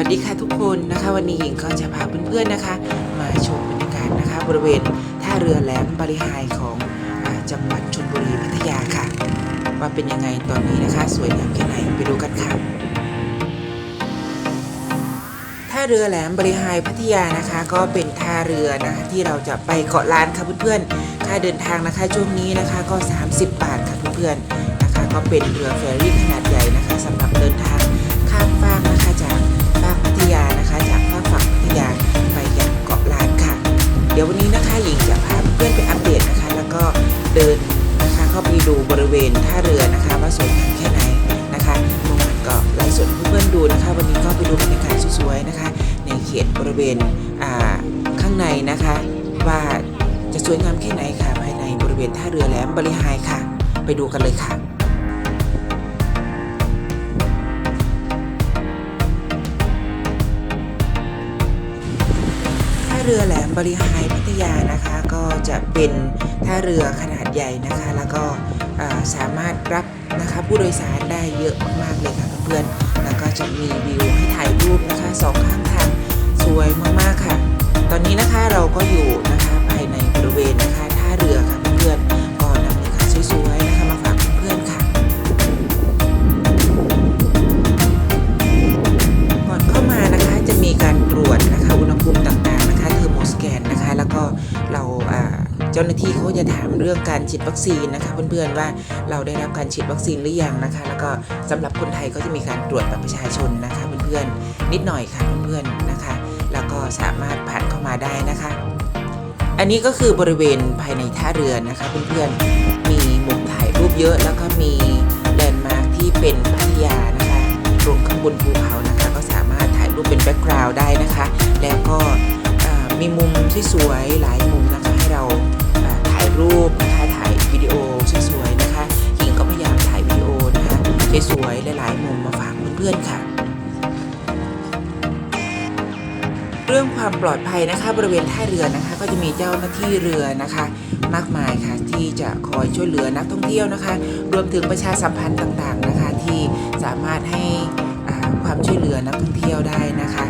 วันนี้หญิงก็จะพาเพื่อนๆนะคะ มาชมบรรยากาศนะคะ บริเวณท่าเรือแหลมบริหายของอจังหวัดชลบุรีพัทยาค่ะ ว่าเป็นยังไงตอนนี้นะคะ สวยงามแค่ไหนไปดูกันค่ะท่าเรือแหลมบริหายพัทยานะคะ ก็เป็นท่าเรือนะคะที่เราจะไปเกาะล้านค่ะเพื่อนๆค่าเดินทางนะคะช่วงนี้นะคะก็ 30 บาทค่ะเพื่อนๆนะคะ ก็เป็นเรือเฟอร์รี่ขนาดใหญ่นะคะสำหรับเดินทางข้ามฟากนะคะ ดี๋ยววันนี้นะคะหญิงจะพาเพื่อนไปอัปเดตนะคะ แล้วก็เดินนะคะเข้าไปดูบริเวณท่าเรือนะคะว่าสวยงามแค่ไหนนะคะมื่อวานก็ไลฟ์สดเพื่อนๆดูนะคะ วันนี้ก็ไปดูบรรยากาศสวยๆนะคะ ในเขตบริเวณอ่าข้างในนะคะ ว่าจะสวยงามแค่ไหนค่ะภายในบริเวณท่าเรือแหลมบริหายค่ะ ไปดูกันเลยค่ะ เรือแหลมบริหายพัทยานะคะก็จะเป็นท่าเรือขนาดใหญ่นะคะ แล้วก็สามารถรับนะคะผู้โดยสารได้เยอะมากๆเลยค่ะเพื่อนๆแล้วก็จะมีวิวให้ถ่ายรูปนะคะสองข้างทางสวยมากๆค่ะ ตอนนี้นะคะเราก็อยู่นะคะภายในบริเวณนะคะท่าเรือค่ะเพื่อนๆก็นำบรรยากาศสวยๆนะคะ จ้าหน้าที่เขาจะถามเรื่องการฉีดวัคซีนนะคะเพื่อนๆว่าเราได้รับการฉีดวัคซีนหรือยังนะคะ แล้วก็สำหรับคนไทยก็จะมีการตรวจบัตรประชาชนนะคะเพื่อนๆนิดหน่อยค่ะเพื่อนๆนะคะ แล้วก็สามารถผ่านเข้ามาได้นะคะ อันนี้ก็คือบริเวณภายในท่าเรือนะคะเพื่อนๆมีมุมถ่ายรูปเยอะแล้วก็มีแลนด์มาร์คที่เป็นพัทยานะคะตรงข้างบนภูเขานะคะ ก็สามารถถ่ายรูปเป็นแบ็กกราวด์ได้นะคะ แล้วก็มีมุมที่สวยๆหลายมุมนะคะ ราอ่าถ่ายรูปนะคะถ่ายวิดีโอสวยๆนะคะหญิงก็พยายามถ่ายวิดีโอนะคะสวยๆหลายๆมุมมาฝากเพื่อนๆค่ะ เรื่องความปลอดภัยนะคะ บริเวณท่าเรือนะคะ ก็จะมีเจ้าหน้าที่เรือนะคะ มากมายค่ะที่จะคอยช่วยเหลือนักท่องเที่ยวนะคะ รวมถึงประชาสัมพันธ์ต่างๆนะคะ ที่สามารถให้ความช่วยเหลือนักท่องเที่ยวได้นะคะ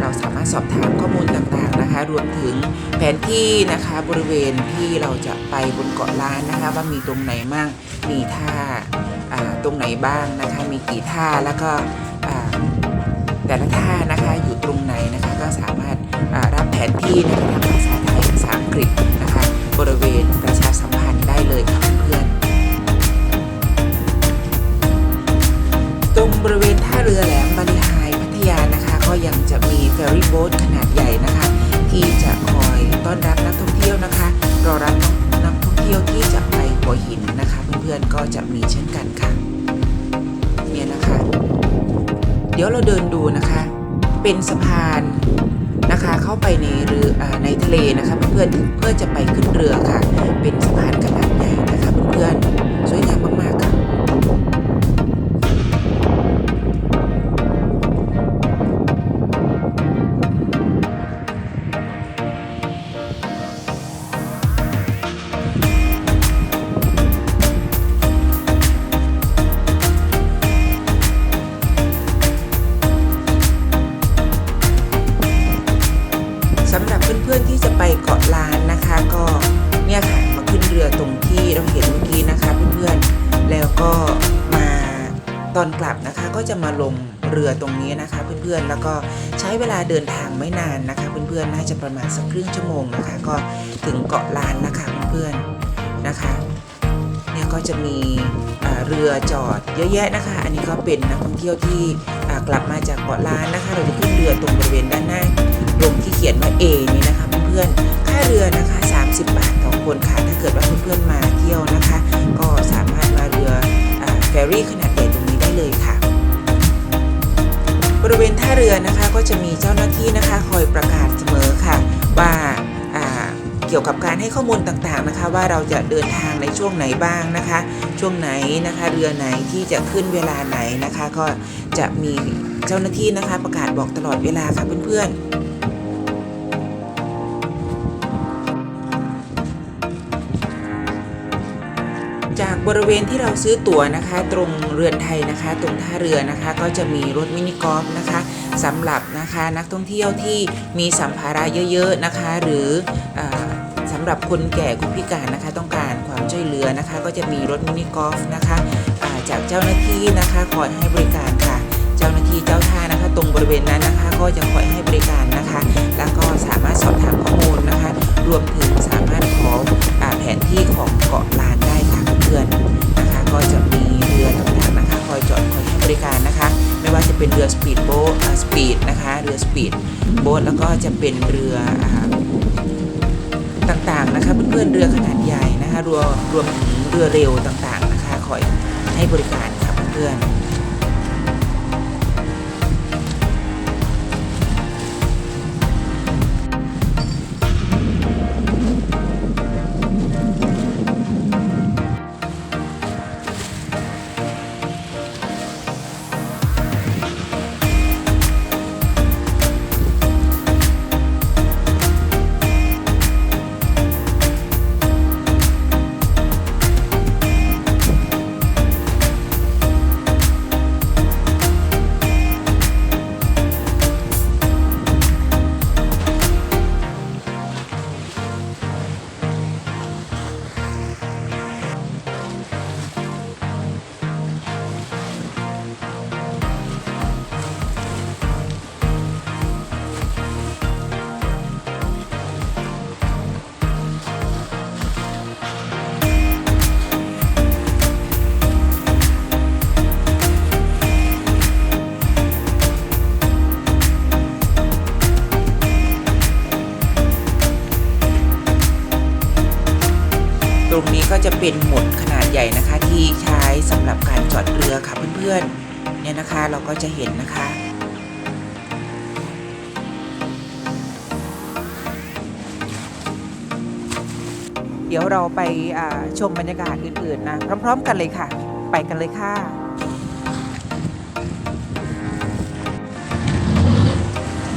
เราสามารถสอบถามข้อมูลต่างๆนะคะ รวมถึงแผนที่นะคะบริเวณที่เราจะไปบนเกาะล้านนะคะ ว่ามีตรงไหนมั่งมีท่าอ่าตรงไหนบ้างนะคะ มีกี่ท่าแล้วก็อ่าแต่ละท่านะคะอยู่ตรงไหนนะคะก็สามารถอ่ารับแผนที่นะคะทั้งภาษาไทยภาษาอังกฤษนะคะ บริเวณประชาสัมพันธ์ได้เลยค่ะเพื่อนตรงบริเวณท่าเรือแหลมบริหายพัทยานะคะ ยังจะมีเฟอร์รี่โบ๊ทขนาดใหญ่นะคะ ที่จะคอยต้อนรับนักท่องเที่ยวนะคะรอรับนักท่องเที่ยวที่จะไปหัวหินนะคะ เพื่อนๆก็จะมีเช่นกันค่ะเนี่ยนะคะ เดี๋ยวเราเดินดูนะคะ เป็นสะพานนะคะเข้าไปในเรือในทะเลนะคะ เพื่อนๆเพื่อจะไปขึ้นเรือค่ะ เป็นสะพานขนาดใหญ่นะคะเพื่อนๆ ลงเรือตรงนี้นะคะเพื่อนๆแล้วก็ใช้เวลาเดินทางไม่นานนะคะ เพื่อนๆน่าจะประมาณสักครึ่งชั่วโมงนะคะ ก็ถึงเกาะล้านนะคะเพื่อนๆนะคะเนี่ยก็จะมีเรือจอดเยอะแยะนะคะ อันนี้ก็เป็นนักท่องเที่ยวที่กลับมาจากเกาะล้านนะคะ เราจะขึ้นเรือตรงบริเวณด้านหน้าตรงที่เขียนว่า A นี่นะคะเพื่อนๆค่าเรือนะคะ 30 บาทต่อคนค่ะถ้าเกิดว่าเพื่อนๆมาเที่ยวนะคะ ก็สามารถมาเรือเฟอร์รี่ขนาดใหญ่ตรงนี้ได้เลยค่ะ ริเวณท่าเรือนะคะก็จะมีเจ้าหน้าที่นะคะคอยประกาศเสมอค่ะ ว่าเกี่ยวกับการให้ข้อมูลต่างๆนะคะ ว่าเราจะเดินทางในช่วงไหนบ้างนะคะ ช่วงไหนนะคะ เรือไหนที่จะขึ้นเวลาไหนนะคะ ก็จะมีเจ้าหน้าที่นะคะ ประกาศบอกตลอดเวลาค่ะเพื่อนๆ บริเวณที่เราซื้อตั๋วนะคะ ตรงเรือนไทยนะคะ ตรงท่าเรือนะคะ ก็จะมีรถมินิกอล์ฟนะคะสำหรับนะคะนักท่องเที่ยวที่มีสัมภาระเยอะๆนะคะ หรืออสำหรับคนแก่คนพิการนะคะ ต้องการความช่วยเหลือนะคะ ก็จะมีรถมินิกอล์ฟนะคะาจากเจ้าหน้าที่นะคะคอยให้บริการค่ะ เจ้าหน้าที่เจ้าท่านะคะ ตรงบริเวณนั้นนะคะ ก็จะคอยให้บริการนะคะ แล้วก็สามารถสอบถามข้อมูลนะคะ รวมถึงสามารถขออแผนที่ของเกาะลาน บ๊ทแล้วก็จะเป็นเรือต่างๆนะคะเพื่อนๆเรือขนาดใหญ่นะคะรวมรวมถึงเรือเร็วต่างๆนะคะคอยให้บริการค่ะเพื่อนๆ อดเรือค่ะเพื่อนๆเนี่ยนะคะเราก็จะเห็นนะคะ เดี๋ยวเราไปชมบรรยากาศอื่นๆนะพร้อม ๆ กันเลยค่ะ ไปกันเลยค่ะ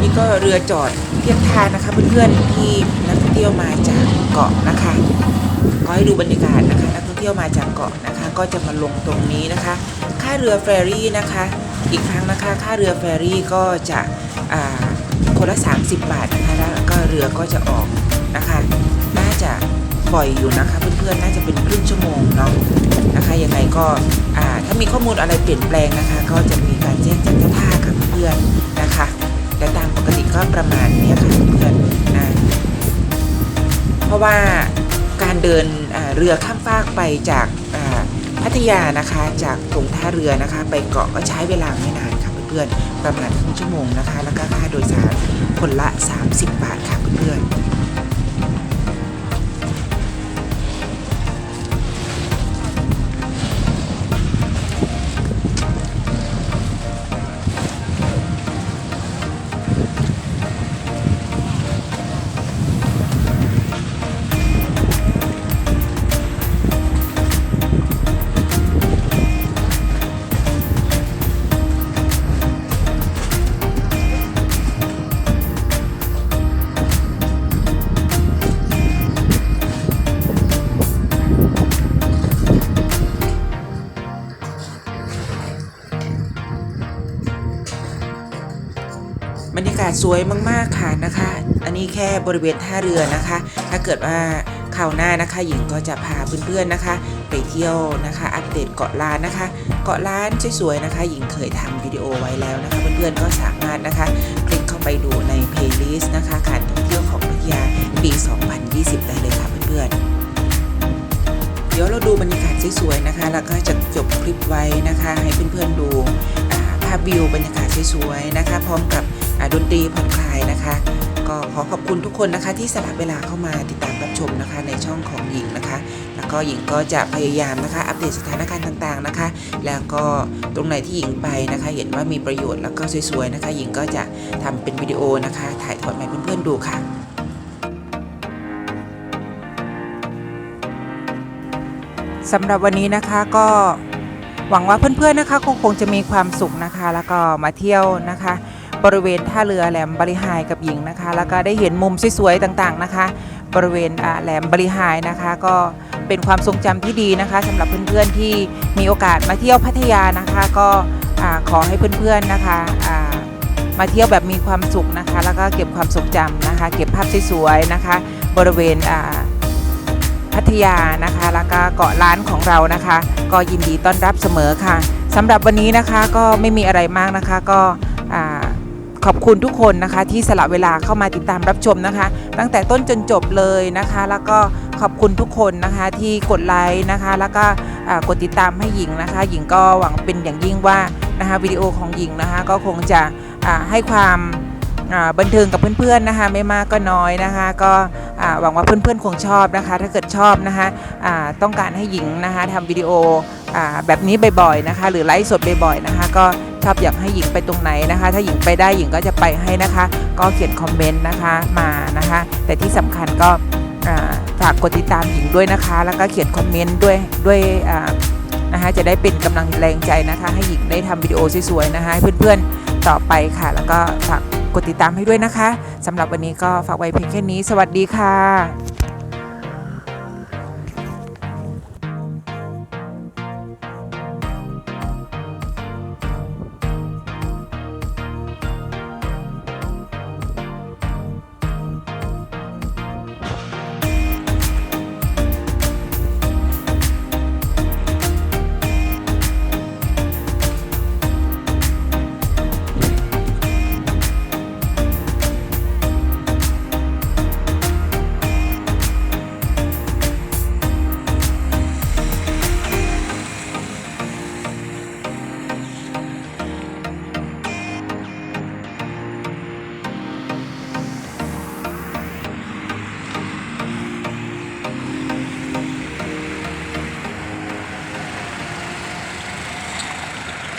นี่ก็เรือจอดเทียบท่านะคะเพื่อนๆที่นักท่อง เที่ยวมาจากเกาะนะคะ ก็ให้ดูบรรยากาศนะคะ นักท่องเที่ยวมาจากเกาะนะคะ ก็จะมาลงตรงนี้นะคะ ค่าเรือเฟอร์รี่นะคะ อีกครั้งนะคะ ค่าเรือเฟอร์รี่ก็จะอ่าคนละ 30 บาทนะคะ แล้วก็เรือก็จะออกนะคะ น่าจะบ่อยอยู่นะคะ เพื่อนๆ น่าจะเป็นครึ่งชั่วโมงเนาะนะคะ ยังไงก็อ่าถ้ามีข้อมูลอะไรเปลี่ยนแปลงนะคะ ก็จะมีการแจ้งจากเจ้าท่าค่ะเพื่อนๆ นะคะ แต่ตามปกติก็ประมาณนี้ค่ะเพื่อนๆนะ ราะว่าการเดินเรือข้ามฟากไปจากพัทยานะคะจากตรงท่าเรือนะคะ ไปเกาะก็ใช้เวลาไม่นานค่ะเพื่อนๆประมาณครึ่งชั่วโมงนะคะ แล้วก็ค่าโดยสารคนละ 30 บาทค่ะเพื่อนๆ สวยมากๆค่ะนะคะ อันนี้แค่บริเวณท่าเรือนะคะ ถ้าเกิดว่าคราวหน้านะคะ หญิงก็จะพาเพื่อนๆนะคะ ไปเที่ยวนะคะ อัปเดตเกาะล้านนะคะ เกาะล้านสวยๆนะคะ หญิงเคยทำวิดีโอไว้แล้วนะคะ เพื่อนๆก็สามารถนะคะคลิกเข้าไปดูในเพลย์ลิสต์นะคะการท่องเที่ยวของพัทยาปี 2020 ได้เลยค่ะเพื่อนๆเดี๋ยวเราดูบรรยากาศสวยๆนะคะ แล้วก็จะจบคลิปไว้นะคะ ให้เพื่อนๆดู ภาพวิวบรรยากาศสวยๆนะคะ พร้อมกับดนตรีผ่อนคลายนะคะ ก็ขอขอบคุณทุกคนนะคะ ที่สละเวลาเข้ามาติดตามรับชมนะคะ ในช่องของหญิงนะคะ แล้วก็หญิงก็จะพยายามนะคะ อัปเดตสถานการณ์ต่างๆนะคะ แล้วก็ตรงไหนที่หญิงไปนะคะ เห็นว่ามีประโยชน์แล้วก็สวยๆนะคะ หญิงก็จะทำเป็นวิดีโอนะคะ ถ่ายทอดมาให้เพื่อนๆดูค่ะสำหรับวันนี้นะคะก็ หวังว่าเพื่อนๆนะคะคงคงจะมีความสุขนะคะ แล้วก็มาเที่ยวนะคะ บริเวณท่าเรือแหลมบริหายกับหญิงนะคะ แล้วก็ได้เห็นมุมสวยๆต่างๆนะคะ บริเวณแหลมบริหายนะคะ ก็เป็นความทรงจำที่ดีนะคะสำหรับเพื่อนๆที่มีโอกาสมาเที่ยวพัทยานะคะ ก็ขอให้เพื่อนๆนะคะมาเที่ยวแบบมีความสุขนะคะ แล้วก็เก็บความทรงจำนะคะ เก็บภาพสวยๆนะคะ บริเวณอ่า พัทยานะคะ แล้วก็เกาะล้านของเรานะคะ ก็ยินดีต้อนรับเสมอค่ะสำหรับวันนี้นะคะก็ไม่มีอะไรมากนะคะ ก็ขอบคุณทุกคนนะคะ ที่สละเวลาเข้ามาติดตามรับชมนะคะ ตั้งแต่ต้นจนจบเลยนะคะ แล้วก็ขอบคุณทุกคนนะคะที่กดไลค์นะคะ แล้วก็กดติดตามให้หญิงนะคะ หญิงก็หวังเป็นอย่างยิ่งว่านะคะวิดีโอของหญิงนะคะก็คงจะให้ความบันเทิงกับเพื่อนๆนะคะ ไม่มากก็น้อยนะคะ ก็ หวังว่าเพื่อนๆคงชอบนะคะ ถ้าเกิดชอบนะคะต้องการให้หญิงนะคะทำวิดีโออแบบนี้บ่อยๆนะคะ หรือไลฟ์สดบ่อยๆนะคะ ก็ชอบอยากให้หญิงไปตรงไหนนะคะ ถ้าหญิงไปได้หญิงก็จะไปให้นะคะ ก็เขียนคอมเมนต์นะคะมานะคะ แต่ที่สำคัญก็ฝากกดติดตามหญิงด้วยนะคะ แล้วก็เขียนคอมเมนต์ด้วยด้วยนะคะจะได้เป็นกำลังแรงใจนะคะ ให้หญิงได้ทำวิดีโอสวยๆนะคะเพื่อนๆ ต่อไปค่ะ แล้วก็ฝากกดติดตามให้ด้วยนะคะสำหรับวันนี้ก็ฝากไว้เพียงแค่นี้ สวัสดีค่ะ